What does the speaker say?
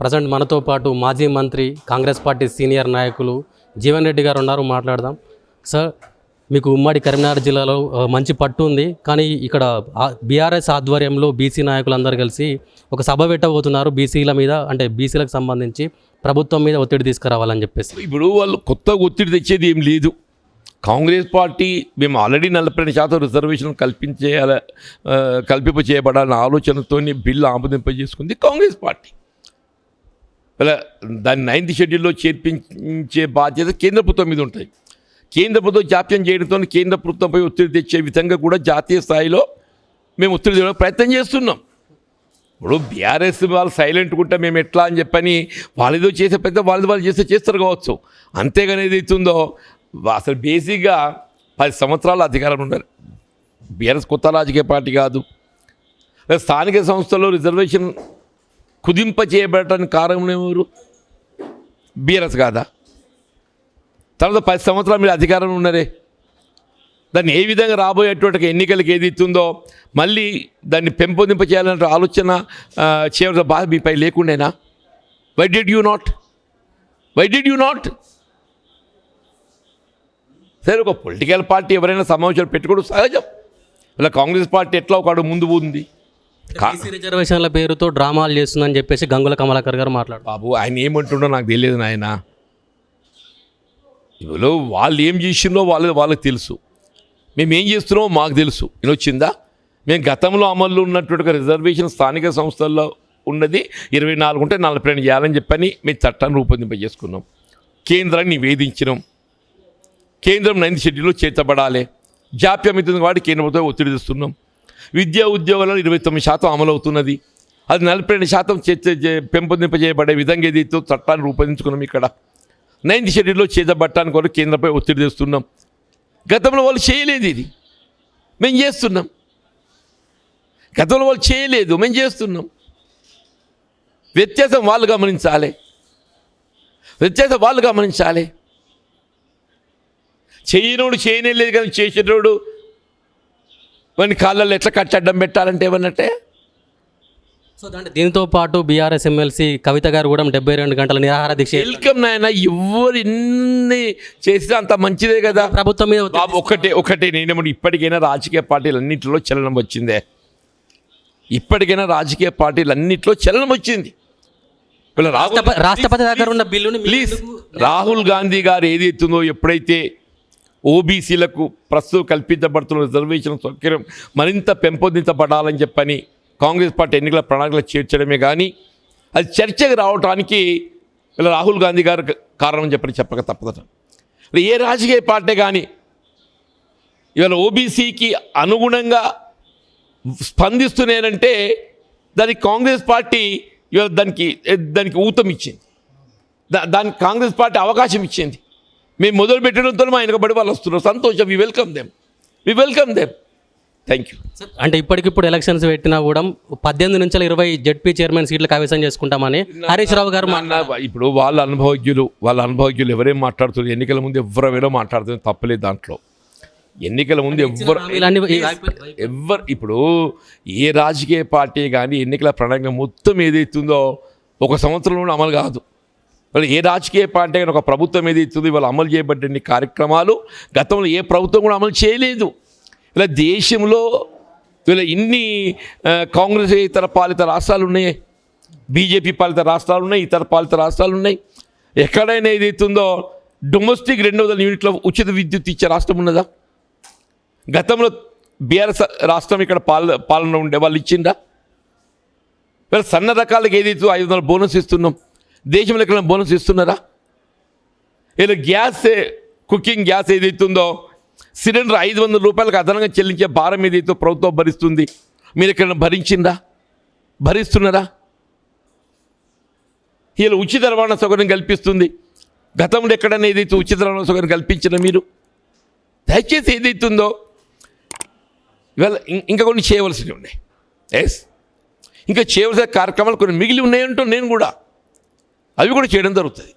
Present మనతో పాటు మాజీ మంత్రి కాంగ్రెస్ పార్టీ సీనియర్ నాయకులు జీవన్ రెడ్డి గారు ఉన్నారు మాట్లాడదాం. సార్ మీకు ఉమ్మడి కరీంనగర్ జిల్లాలో మంచి పట్టు ఉంది. కానీ ఇక్కడ బీఆర్ఎస్ ఆధ్వర్యంలో బీసీ నాయకులందరూ కలిసి ఒక సభ పెట్టబోతున్నారు. బీసీల మీద అంటే బీసీలకు సంబంధించి ప్రభుత్వం మీద ఒత్తిడి తీసుకురావాలని చెప్పేసి. ఇప్పుడు వాళ్ళు కొత్తగా ఒత్తిడి తెచ్చేది ఏం లేదు. కాంగ్రెస్ పార్టీ మేము ఆల్రెడీ నలభై రెండు శాతం రిజర్వేషన్ కల్పించేయాల ఆ, కల్పింప చేయబడాలన్న ఆలోచనతో బిల్లు ఆమోదింపజేసుకుంది కాంగ్రెస్ పార్టీ. దాన్ని నైన్త్ షెడ్యూల్లో చేర్పించే బాధ్యత కేంద్ర ప్రభుత్వం మీద ఉంటాయి. కేంద్ర ప్రభుత్వం జాప్యం చేయడంతో కేంద్ర ప్రభుత్వంపై ఒత్తిడి తెచ్చే విధంగా కూడా జాతీయ స్థాయిలో మేము ఒత్తిడి తేవడానికి ప్రయత్నం చేస్తున్నాం. ఇప్పుడు బీఆర్ఎస్ వాళ్ళు సైలెంట్ ఉంటే మేము ఎట్లా అని చెప్పని వాళ్ళేదో చేసే పెద్ద వాళ్ళు వాళ్ళు చేస్తే చేస్తారు కావచ్చు. అంతేగాని ఏదైతుందో అసలు బేసిక్గా పది సంవత్సరాల అధికారంలో ఉన్నారు బీఆర్ఎస్ కొత్త రాజకీయ పార్టీ కాదు. స్థానిక సంస్థల్లో రిజర్వేషన్ కుదింప చేయబడటానికి కారణం ఎవరు? బీఆర్ఎస్ కాదా? తర్వాత పది సంవత్సరాలు మీరు అధికారంలో ఉన్నారే. దాన్ని ఏ విధంగా రాబోయేటువంటి ఎన్నికలకు ఏది ఇస్తుందో మళ్ళీ దాన్ని పెంపొందింప చేయాలనే ఆలోచన చేయవలసిన బాధ మీపై లేకుండేనా? Why did you not why did you not సరే ఒక పొలిటికల్ పార్టీ ఎవరైనా సమావేశాలు పెట్టుకోవడం సహజం. ఇలా కాంగ్రెస్ పార్టీ ఎట్లా ఒకడు ముందు ఉంది బీసీ రిజర్వేషన్ల పేరుతో డ్రామాలు చేస్తుందని చెప్పేసి గంగుల కమలాకర్ గారు మాట్లాడారు. బాబు ఆయన ఏమంటుండో నాకు తెలియదు నాయన. ఇప్పుడు వాళ్ళు ఏం చేసిందో వాళ్ళు వాళ్ళకి తెలుసు. మేము ఏం చేస్తున్నామో మాకు తెలుసు. నేను వచ్చిందా? మేము గతంలో అమల్లో ఉన్నటువంటి రిజర్వేషన్ స్థానిక సంస్థల్లో ఉన్నది. ఇరవై నాలుగు ఉంటే నలభై రెండు చేయాలని చెప్పని మేము చట్టాన్ని రూపొందింపజేసుకున్నాం. కేంద్రాన్ని నివేదించినాం. కేంద్రం నైన్త్ షెడ్యూల్లో చేర్చబడాలి. జాప్యం అవుతుంది కాబట్టి కేంద్ర ప్రభుత్వం ఒత్తిడి తెస్తున్నాం. విద్యా ఉద్యోగాలలో ఇరవై తొమ్మిది శాతం అమలు అవుతున్నది అది నలభై రెండు శాతం చే- పెంపొందింపజేయబడే విధంగా ఏదైతే చట్టాన్ని రూపొందించుకున్నాం ఇక్కడ. నైన్త్ షెడ్యూల్లో చేతబట్టానికి కూడా కేంద్రంపై ఒత్తిడి తెస్తున్నాం. గతంలో వాళ్ళు చేయలేదు ఇది. మేము చేస్తున్నాం. గతంలో వాళ్ళు చేయలేదు. మేము చేస్తున్నాం. వ్యత్యాసం వాళ్ళు గమనించాలి. వ్యత్యాసం వాళ్ళు గమనించాలి. చేయనోడు చేయనే లేదు కానీ చేసేటోడు వాడిని కాళ్ళల్లో ఎట్లా కట్టడ్డం పెట్టాలంటే ఏమన్నట్టే? సో అంటే దీంతో పాటు బీఆర్ఎస్ ఎమ్మెల్సీ కవిత గారు కూడా డెబ్బై రెండు గంటల నిరాహార దీక్ష వెల్కమ్ నాయన ఎవరు ఎన్ని చేసినా అంత మంచిదే కదా? ప్రభుత్వం మీద బాబు ఒకటే ఒకటే నేనేమో ఇప్పటికైనా రాజకీయ పార్టీలు అన్నింటిలో చలనం వచ్చిందే. ఇప్పటికైనా రాజకీయ పార్టీలు అన్నింటిలో చలనం వచ్చింది. వీళ్ళ రాహుల్ రాష్ట్రప- రాష్ట్రపతి దగ్గర ఉన్న బిల్లుని ప్లీజ్ రాహుల్ గాంధీ గారు ఏదైతుందో ఎప్పుడైతే ఓబీసీలకు ప్రస్తుతం కల్పించబడుతున్న రిజర్వేషన్ సౌకర్యం మరింత పెంపొందించబడాలని చెప్పని కాంగ్రెస్ పార్టీ ఎన్నికల ప్రణాళికలు చేర్చడమే కానీ అది చర్చకు రావడానికి ఇలా రాహుల్ గాంధీ గారు కారణం చెప్పని చెప్పక తప్పదట ఏ రాజకీయ పార్టీ కానీ ఇవాళ ఓబీసీకి అనుగుణంగా స్పందిస్తున్నానంటే దానికి కాంగ్రెస్ పార్టీ ఇవాళ దానికి దానికి ఊతం ఇచ్చింది. దా దానికి కాంగ్రెస్ పార్టీ అవకాశం ఇచ్చింది. మేము మొదలు పెట్టడంతో మా వెనకబడి వాళ్ళు వస్తున్నారు. సంతోషం. We welcome them we welcome them thank you అంటే ఇప్పటికిప్పుడు ఎలక్షన్స్ పెట్టినా కూడా పద్దెనిమిది నుంచి ఇరవై జడ్పీ చైర్మన్ సీట్లు కైవసం చేసుకుంటామని హరీష్ రావు గారు ఇప్పుడు వాళ్ళ అనుభవజ్ఞులు వాళ్ళ అనుభవజ్ఞులు ఎవరేం మాట్లాడుతున్నారు? ఎన్నికల ముందు ఎవరైనా మాట్లాడుతుంది తప్పలేదు దాంట్లో. ఎన్నికల ముందు ఎవ్వరు ఎవ్వరు ఇప్పుడు ఏ రాజకీయ పార్టీ కానీ ఎన్నికల ప్రణాళిక మొత్తం ఏదైతుందో ఒక సంవత్సరంలో అమలు కాదు. వాళ్ళు ఏ రాజకీయ పార్టీ అయినా ఒక ప్రభుత్వం ఏదైతుందో ఇవాళ అమలు చేయబడ్డ కార్యక్రమాలు గతంలో ఏ ప్రభుత్వం కూడా అమలు చేయలేదు. ఇలా దేశంలో ఇలా ఇన్ని కాంగ్రెస్ ఇతర పాలిత రాష్ట్రాలు ఉన్నాయి బీజేపీ పాలిత రాష్ట్రాలు ఉన్నాయి ఇతర పాలిత రాష్ట్రాలు ఉన్నాయి. ఎక్కడైనా ఏదైతుందో డొమెస్టిక్ రెండు వందల యూనిట్ల ఉచిత విద్యుత్ ఇచ్చే రాష్ట్రం ఉన్నదా? గతంలో బీఆర్ఎస్ రాష్ట్రం ఇక్కడ పాల పాలన ఉండే వాళ్ళు ఇచ్చిందా సన్న రకాలకు ఏదైతే ఐదు వందల బోనస్ ఇస్తున్నాం. దేశంలో ఎక్కడ బోనస్ ఇస్తున్నారా? ఏదో గ్యాస్ కుకింగ్ గ్యాస్ ఏదైతుందో సిలిండర్ ఐదు వందల రూపాయలకు అదనంగా చెల్లించే భారం ఏదైతే ప్రభుత్వం భరిస్తుంది మీరు ఎక్కడైనా భరించిందా భరిస్తున్నారా? వీళ్ళు ఉచిత రవాణా సౌకర్యం కల్పిస్తుంది. గతంలో ఎక్కడైనా ఏదైతే ఉచిత రవాణా సౌకర్యం కల్పించిన మీరు? దయచేసి ఏదైతుందో ఇవాళ ఇంకా కొన్ని చేయవలసినవి ఉన్నాయి. ఎస్ ఇంకా చేయవలసిన కార్యక్రమాలు కొన్ని మిగిలి ఉన్నాయంటూ నేను కూడా అవి కూడా చేయడం జరుగుతుంది.